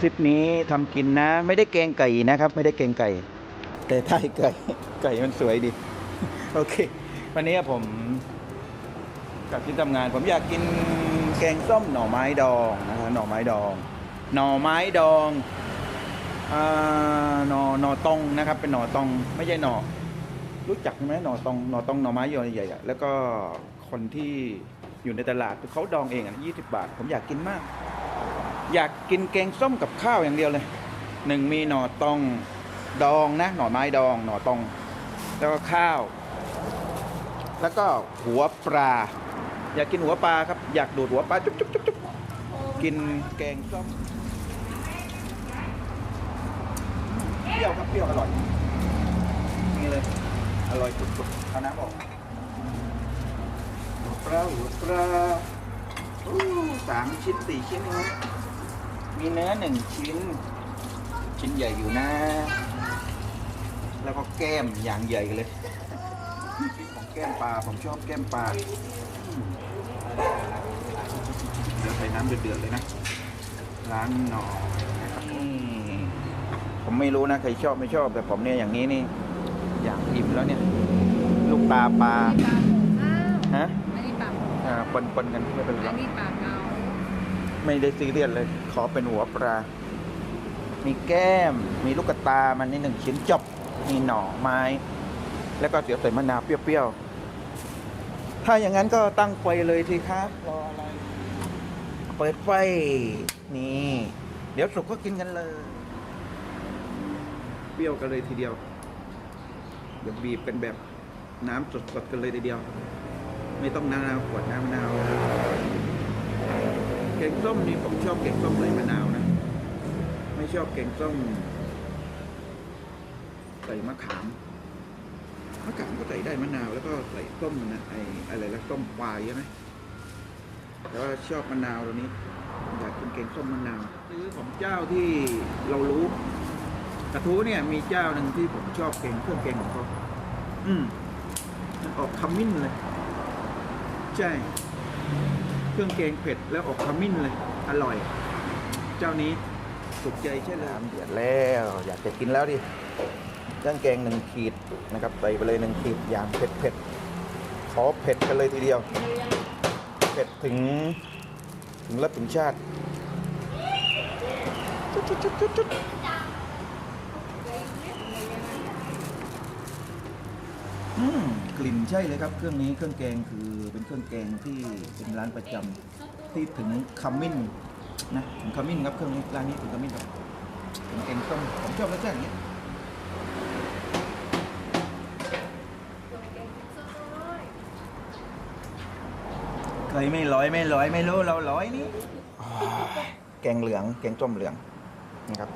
ทริปนี้ทำกินนะ ไม่ได้แกงไก่นะครับ ไม่ได้แกงไก่ แต่ถ้าไก่ไก่มันสวยดี โอเค วันนี้ผมกลับที่ทำงาน ผมอยากกินแกงส้มหน่อไม้ดองนะครับหน่อไม้ดอง หน่อไม้ดองอหน่อหน่อตองนะครับ เป็นหน่อตองไม่ใช่หน่อรู้จักไหมหน่อตองหน่อตองหน่อไม้ใหญ่ๆอะแล้วก็คนที่อยู่ในตลาดเขาดองเองอะยี่สิบบาท ผมอยากกินมาก อยากกินแกงส้มกับข้าวอย่างเดียวเลยหนึ่งมีหน่อตองดองนะ หน่อไม้ดอง หน่อตอง แล้วก็ข้าว แล้วก็หัวปลา อยากกินหัวปลาครับ อยากดูดหัวปลาจุ๊บจุ๊บจุ๊บจุ๊บกินแกงส้มเปรี้ยวครับเปรี้ยวอร่อยนี่เลยอร่อยสุดๆเอาน้ำออกหัวปลาหัวปลาอู้สามชิ้นสี่ชิ้นนะ มีเนื้อหนึ่งชิ้น ชิ้นใหญ่อยู่นะ แล้วก็แก้มอย่างใหญ่เลยของแก้มปลาผมชอบแก้มปลาอืมเดี๋ยวใส่น้ำเดือดๆเลยนะร้านหนอนะครับนี่ผมไม่รู้นะใครชอบไม่ชอบแต่ผมเนี่ยอย่างนี้นี่ อย่างอิ่มแล้วเนี่ย ลูกตาปลาปลาหมูอ้าวฮะอันนี้ปลาหมูอ่าปนปนๆกันไม่เป็นไรอันนี้ปลาเกาไม่ได้ซีเรียสเลย ขอเป็นหัวปลา มีแก้ม มีลูกตา มันนี่หนึ่งชิ้นจบ มีหน่อไม้ แล้วก็เดี๋ยวใส่มะนาวเปรี้ยวๆ ถ้าอย่างนั้นก็ตั้งไฟเลยสิครับรออะไร เปิดไฟ นี่ เดี๋ยวสุกก็กินกันเลย เปรี้ยวกันเลยทีเดียว เดี๋ยวบีบกันแบบน้ำสดๆกันเลยทีเดียว ไม่ต้องน้ำนาวขวดน้ำมะนาว แกงส้มนี่ผมชอบแกงส้มใส่มะนาวนะ ไม่ชอบแกงส้มใส่มะขามมะขามก็ใส่ได้มะนาวแล้วก็ใส่ส้มนะไออะไรละส้มปลายใช่ไหมแต่ว่าชอบมะนาวตัวนี้อยากกินแกงส้มมะนาวซื้อของเจ้าที่เรารู้กระทู้เนี่ย มีเจ้าหนึ่งที่ผมชอบแกงเครื่องแกงของเขาอืมมันออกขมิ้นเลย ใช่ เครื่องแกงเผ็ดแล้วออกขมิ้นเลย อร่อย เจ้านี้สุกใจใช่เลยเดือดแล้ว อยากจะกินแล้วดิเครื่องแกงหนึ่งขีดนะครับใส่ไปเลยหนึ่งขีดอย่างเผ็ดเผ็ดขอเผ็ดกันเลยทีเดียว เผ็ดถึงถึงรสถึงชาติจุดจุดจุดจุดจุดอืม กลิ่นใช่เลยครับ เครื่องนี้เครื่องแกงคือเป็นเครื่องแกงที่เป็นร้านประจำที่ถึงขมิ้นนะถึงขมิ้นครับเครื่องนี้ร้านนี้ถึงขมิ้นครับถึงแกงส้มผมชอบรสชาติอย่างนี้เคยไม่ร้อยไม่ร้อยไม่รู้เราร้อยนี่แกงเหลืองแกงส้มเหลืองนะครับ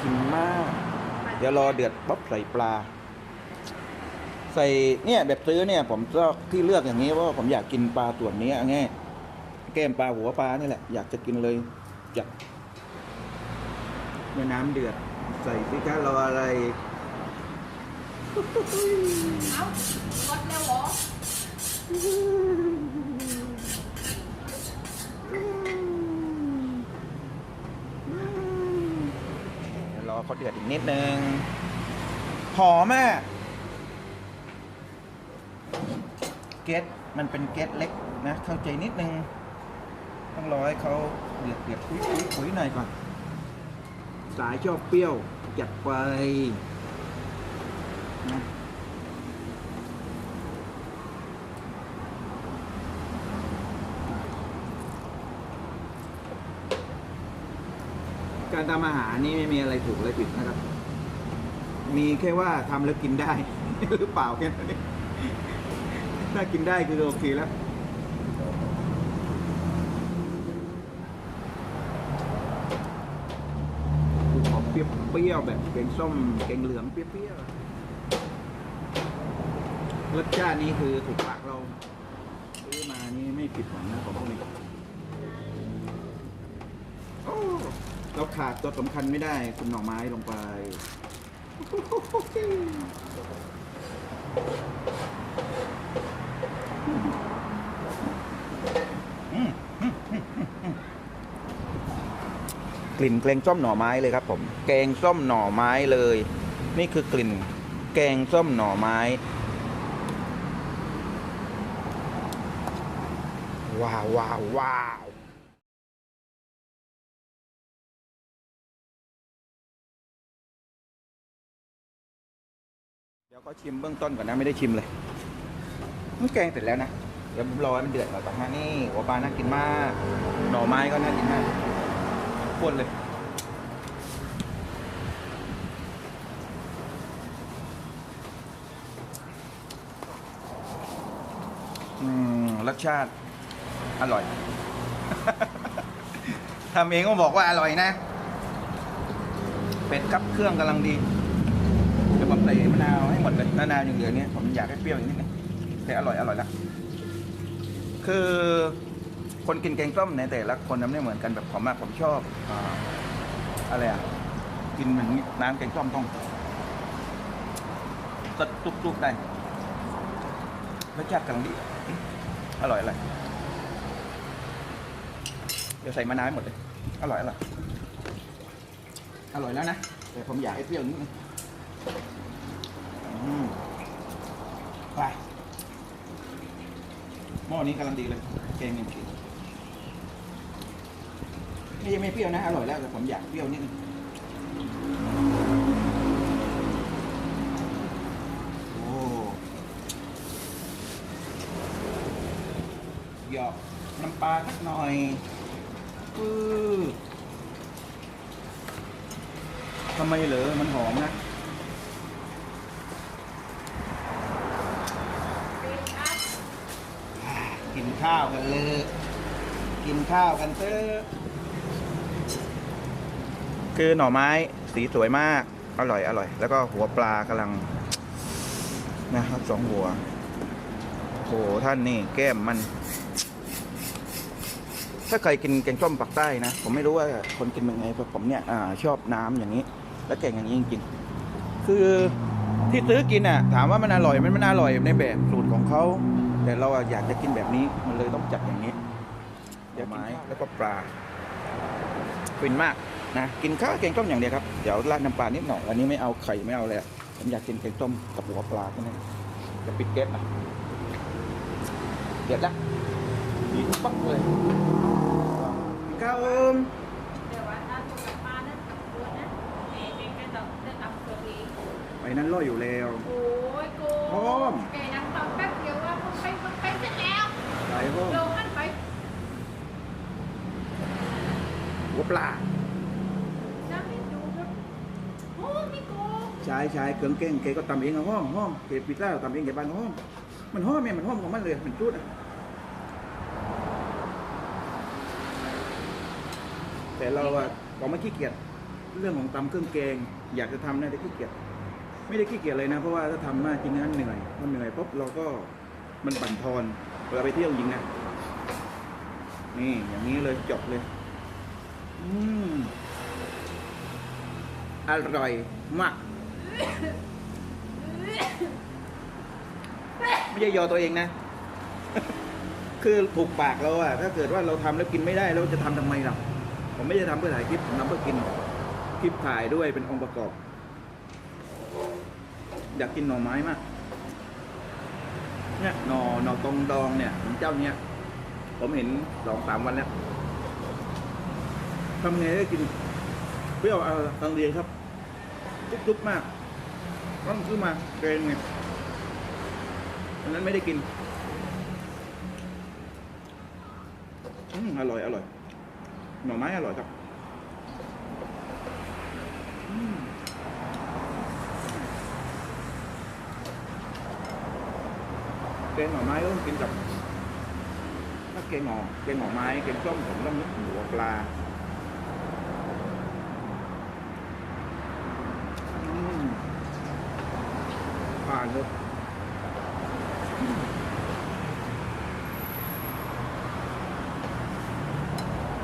กินมาก เดี๋ยวรอเดือดปั๊บใส่ปลา ใส่เนี่ยแบบซื้อเนี่ย ผมชอบที่เลือกอย่างนี้เพราะว่าผมอยากกินปลาส่วนนี้ง่แก้มปลาหัวปลานี่แหละ อยากจะกินเลยจัดเมื่อน้ำเดือด ใส่สิคะรออะไรเอาหมดแล้วเหรอ เขาเดือดอีกนิดนึง หอมอะเกตมันเป็นเกตเล็กนะ เข้าใจนิดนึง ต้องรอให้เขาเดือดเดือดคุยคุยคุยหน่อยก่อน สายชอบเปรี้ยวจัดไปนะ การทำอาหารนี่ไม่มีอะไรถูกอะไรผิดนะครับ มีแค่ว่าทำแล้วกินได้ หรือเปล่าแค่นั้นถ้ากินได้คือโอเคแล้วขอเปรี้ยวๆแบบแกงส้มแกงเหลืองเปรี้ยวๆรสชาตินี้คือถูกปากเราซื้อมานี่ไม่ผิดหวังนะของพวกนี้อ้ เราขาดตัวสำคัญไม่ได้คุณหน่อไม้ลงไป กลิ่นแกงส้มหน่อไม้เลยครับผม แกงส้มหน่อไม้เลย นี่คือกลิ่น แกงส้มหน่อไม้ ว้าวว้าวว้าว เดี๋ยวก็ชิมเบื้องต้นก่อนนะไม่ได้ชิมเลยมันแกงเสร็จแล้วนะเดี๋ยวผมรอให้มันเดือดก่อนต่อมานี่หัวปลาน่ากินมาก หน่อไม้ก็น่ากินมากข้นเลยอืมรสชาติ อร่อย ทำเองก็บอกว่าอร่อยนะ เป็ดกับเครื่องกำลังดียวผมใส่มะนาวให้หมด เลยมะนาวอย่างเหลือเนี้ยผมอยากให้เปรี้ยวอย่างนี้นะแต่อร่อยอร่อยละคือคนกินแกงส้มในแต่ละคนนั้นไม่เหมือนกันแบบผมอะผมชอบอ่าอะไรอะกินเหมือนน้ำแกงส้มต้องสดตุกๆได้รสชาติกำลังดีอร่อยอร่อยเดี๋ยวใส่มะนาวให้หมดเลย อร่อยอร่อยอร่อยแล้วนะ แต่ผมอยากให้เปรี้ยวนิดนึง ไปหม้อนี้กำลังดีเลยแกงยังกินไม่ยังไม่เปรี้ยวนะ อร่อยแล้วแต่ผมอยากเปรี้ยวนิดนึงโอ้หยอกน้ำปลาสักหน่อยปื้อทำไมเหรอมันหอมนะ เป็นครับ กินข้าวกันเลย กินข้าวกันเถอะคือหน่อไม้สีสวยมาก อร่อยอร่อย แล้วก็หัวปลากำลังนะครับสองหัวโหท่านนี่แก้มมัน ถ้าใครกินแกงส้มปักใต้นะ ผมไม่รู้ว่าคนกินเป็นไงแต่ผมเนี่ยอชอบน้ำอย่างนี้ และแกงอย่างนี้จริงๆคือที่ซื้อกินอะ ถามว่ามันอร่อยมันมันอร่อยในแบบสูตรของเขา แต่เราอะอยากจะกินแบบนี้มันเลยต้องจัดอย่างนี้เดี๋ยวไม้แล้วก็ปลาฟินมากนะกินข้าวแกงต้มอย่างเดียวครับเดี๋ยวราดน้ำปลานิดหน่อยวันนี้ไม่เอาไข่ไม่เอาเลยอะผมอยากกินแกงต้มกับหัวปลาแค่นั้นจะปิดแก๊สนะเดือดละดีปักเลยข้าวเอิมเดี๋ยวว่าถ้าถูกกับปลานะตัวนะเองเองก็ต้องเลือกเอาตัวเองไปนั้นร่อยอยู่แล้วโอ้ยโกพร้อม พ่อลงมันไปหัวปลาน้ำไม่ดูมันโอ้มีโกชายชายเครื่องแกงแกก็ตำเองอะห้อมห้อมเกปิซ่าตำเองแกบ้านห้อมมันห้อมเนี่ยมันห้อมของมันเลยมันจุดอะแต่เราอะเราไม่ขี้เกียจเรื่องของตำเครื่องแกง อยากจะทำนะแต่ขี้เกียจไม่ได้ขี้เกียจเลยนะ เพราะว่าถ้าทำมากจริงนั้นเหนื่อยพอเหนื่อยปุ๊บเราก็มันบั่นทอน เวลาไปเที่ยวจริงนะนี่อย่างนี้เลยจบเลย อืมอร่อยมาก ไม่ใช่ยอตัวเองนะ คือถูกปากเราอะถ้าเกิดว่าเราทำแล้วกินไม่ได้เราจะทำทำไมล่ะผมไม่ได้ทำเพื่อถ่ายคลิปผมทำเพื่อกินคลิปถ่ายด้วยเป็นองค์ประกอบ อยากกินหน่อไม้มาก เนี่ยหนอหนอตรงดองเนี่ยของเจ้าเนี้ยผมเห็นสองสามวันแล้วทำไงได้กินเปรี้ยวเอาตังเรียนครับจุกๆมากต้องซื้อมาเกรงไงอันนั้นไม่ได้กินอืมอร่อยอร่อยหน่อไม้อร่อยครับ แกงหน่อไม้ก็ต้องกินกับถ้าแกงหน่อแกงหน่อไม้แกงส้มผมต้องนึกหัวปลาอืมผ่าเย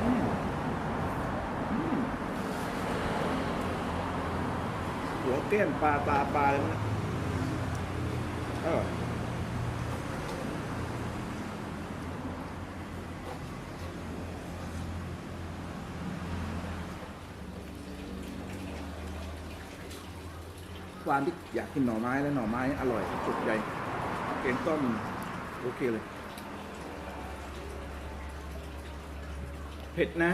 อืมอืมหัวแก้มปลาปลาปลาเลยนะ ความที่อยากกินหน่อไม้แล้วหน่อไม้อร่อยสุดใจแกงต้มโอเคเลย เผ็ดนะ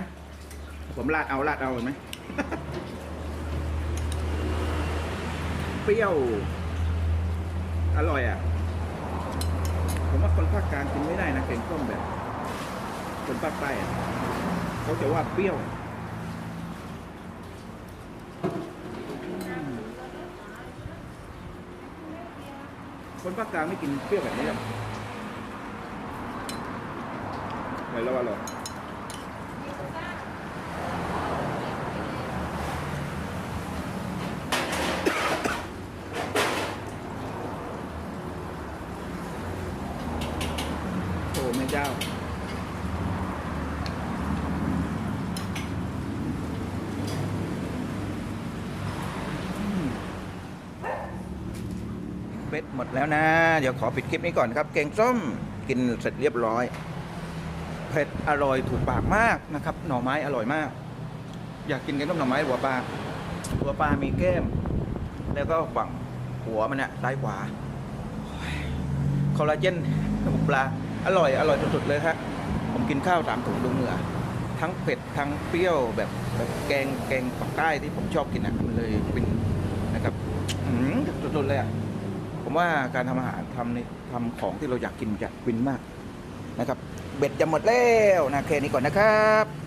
ผมราดเอาราดเอาเห็นไหมเปรี้ยว อร่อยอะ ผมว่าคนภาคกลางกินไม่ได้นะแกงส้มแบบ คนภาคใต้อะเขาจะว่าเปรี้ยว คนภาคกลางไม่กินเปรี้ยวแบบนี้หรอกไหนแล้วว่าหรอโอ้แม่เจ้า เบ็ดหมดแล้วนะ เดี๋ยวขอปิดคลิปนี้ก่อนครับ แกงส้มกินเสร็จเรียบร้อย เผ็ดอร่อยถูกปากมากนะครับ หน่อไม้อร่อยมาก อยากกินแกงส้มหน่อไม้หัวปลาหัวปลามีแก้ม แล้วก็ฝั่งหัวมันเนี่ยซ้ายขวาคอลลาเจนหมูปลาอร่อยอร่อยสุดๆเลยครับผมกินข้าวสามถุงดูเหงื่อทั้งเผ็ดทั้งเปรี้ยวแบบแบบแกงแกงปักใต้ที่ผมชอบกินอะมันเลยเป็นนะครับ อืมสุดๆเลยอะ ผมว่าการทำอาหารทำในทำของที่เราอยากกินจะกินมากนะครับ เบ็ดจะหมดแล้วนะแค่นี้ก่อนนะครับ